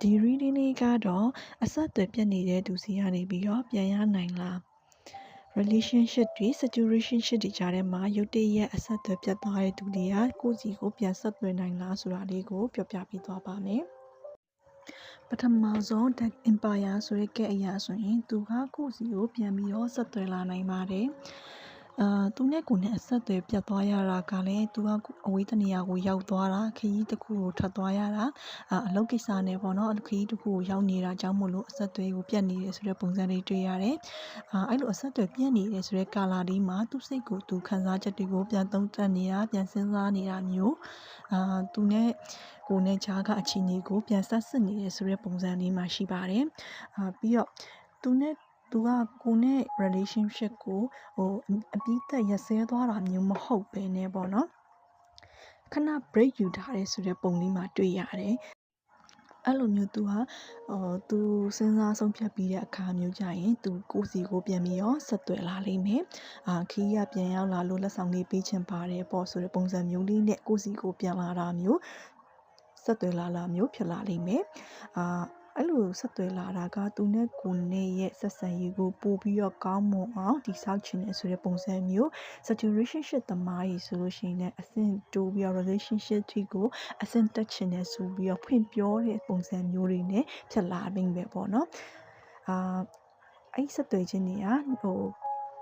ဒီ reading လေးကတော့အဆက်အသွယ်ပြတ်နေတဲ့သူစီကနေပြီးတော့ပြန်ရနိုင်လား relationship တွေ situationship တွေကြားထဲမှာရုတ်တရက်အဆက်အသွယ်ပြတ်သွားတဲ့သူတွေကကိုယ့်စီကိုပြန်ဆက်သွယ်နိုင်လားဆိုတာလေးကိုပြောပြပေးသွားပါမယ်ပထမဆုံး Dark Empire ဆိုတဲ့ကဲ့အရာဆိုရင်သူကကိုယ့်စီကိုပြန်ပြီးတော့ဆက်သွယ်လာနိုင်ပါတယ် အာသူနဲ့ကိုနဲ့အဆက်အသွယ်ပြတ်သွားရတာကလည်းသူကအဝေးတနေရာကိုရောက်သွားတာခရီးတစ်ခုကိုထွက်သွားရတာအာအလုပ်ကိစ္စနဲ့ပေါ့နော်ခရီးတစ်ခုကိုရောက်နေတာကြောင့်မို့လို့အဆက်အသွယ်ကိုပြတ်နေတယ်ဆိုတဲ့ပုံစံလေးတွေ့ရတယ်အာအဲ့လိုအဆက်အသွယ်ပြတ်နေတယ်ဆိုတဲ့ကာလာလေးမှာသူ့စိတ်ကိုသူခံစားချက်တွေကိုပြန်သုံးသပ်နေတာပြန်စဉ်းစားနေတာမျိုးအာသူနဲ့ကိုနဲ့ဂျားကအခြေအနေကိုပြန်ဆက်စစ်နေတယ်ဆိုတဲ့ပုံစံလေးမှာရှိပါတယ်အာပြီးတော့သူနဲ့ သူကကိုနဲ့ relationship ကိုဟိုအပြီးသက်ရက်စဲသွားတာမျိုးမဟုတ်ဘဲနဲ့ပေါ့နော်ခဏ break ယူထားတယ်ဆိုတဲ့ပုံလေးမှာတွေ့ရတယ်အဲ့လိုမျိုးသူဟာဟိုသူစဉ်းစားဆုံးဖြတ်ပြီးတဲ့အခါမျိုးကြရင်သူကိုစီကိုပြန်ပြီးတော့ဆက်သွယ်လာလိမ့်မယ်အာခီးရပြန်ရောက်လာလို့လက်ဆောင်လေးပေးချင်ပါတယ်ပေါ့ဆိုတဲ့ပုံစံမျိုးလေးနဲ့ကိုစီကိုပြန်လာတာမျိုးဆက်သွယ်လာလာမျိုးဖြစ်လာလိမ့်မယ်အာ အဲ့လိုဆက်သွယ်လာတာကသူနဲ့ကိုနဲ့ရဲ့ဆက်ဆံရေးကိုပိုပြီးတော့ကောင်းမွန်အောင်တည်ဆောက်ချင်တယ်ဆိုတဲ့ပုံစံမျိုး situationship သမားကြီးဆိုလို့ရှိရင်လည်းအဆင့်တိုးပြီးတော့ relationship ထိကိုအဆင့်တက်ချင်တယ်ဆိုပြီးတော့ဖွင့်ပြောတဲ့ပုံစံမျိုးတွေနဲ့ဖြစ်လာနိုင်ပဲပေါ့နော်အာအဲ့ဆက်သွယ်ခြင်းတွေကဟို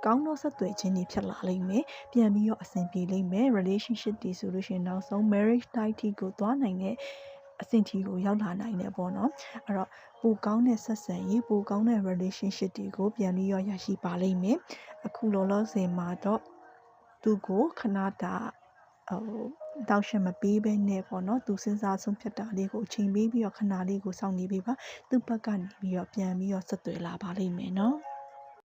ကောင်းသောဆက်သွယ်ခြင်းတွေဖြစ်လာလိမ့်မယ်ပြန်ပြီးတော့အဆင်ပြေလိမ့်မယ် relationship တွေဆိုလို့ရှိရင်နောက်ဆုံး marriage type ထိကိုသွားနိုင်တဲ့ အဆင့်ထိကိုရောက်လာနိုင်တယ်ပေါ့နော်အဲ့တော့ပိုကောင်းတဲ့ဆက်ဆံရေးပိုကောင်းတဲ့ relationship တွေကိုပြန်ပြီးတော့ရရှိပါလိမ့်မယ်အခုလောလောဆယ်မှာတော့သူကိုခဏတာဟိုတောက်ရှမပေးဘဲနဲ့ပေါ့နော်သူစဉ်းစားဆုံးဖြတ်တာလေးကိုအချိန်ပေးပြီးတော့ခဏလေးကိုစောင့်နေပေးပါသူ့ဘက်ကနေပြီးတော့ပြန်ပြီးတော့ဆက်သွယ်လာပါလိမ့်မယ်နော်